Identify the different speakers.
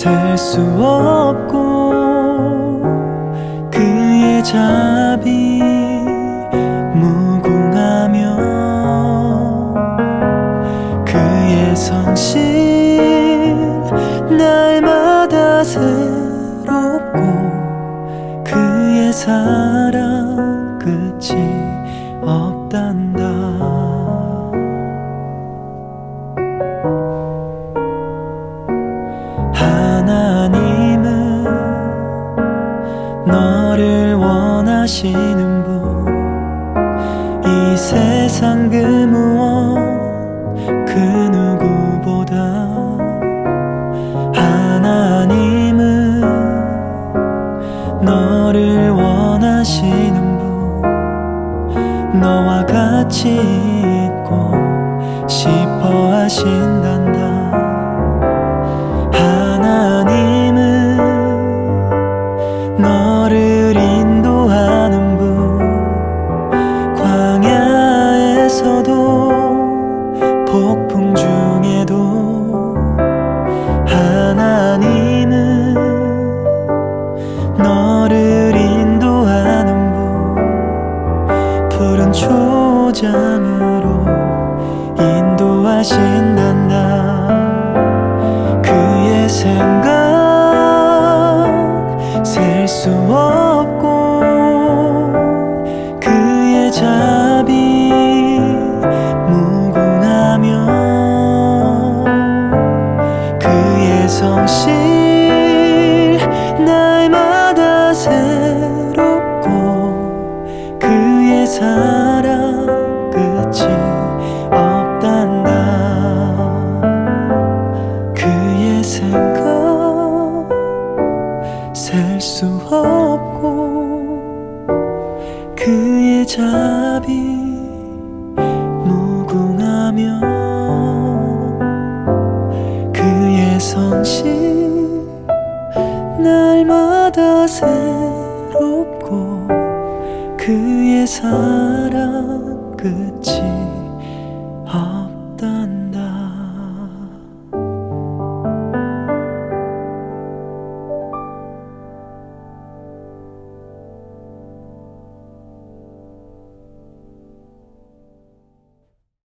Speaker 1: 셀 수 없고 그의 자비 무궁하며 그의 성실 날마다 새롭고 그의 사랑 끝이 없단다 너를 원하시는 분 이 세상 그 무엇 그 누구보다 하나님은 너를 원하시는 분 너와 같이 있고 싶어 하신단다 폭풍 중에도 하나님은 너를 인도하는 분 푸른 초장으로 인도하신단다. 그의 생각 셀 수 없고 성실 날마다 새롭고 그의 사랑 끝이 없단다. 그의 생각 셀 수 없고 그의 자비 성실 날마다 새롭고 그의 사랑 끝이 없단다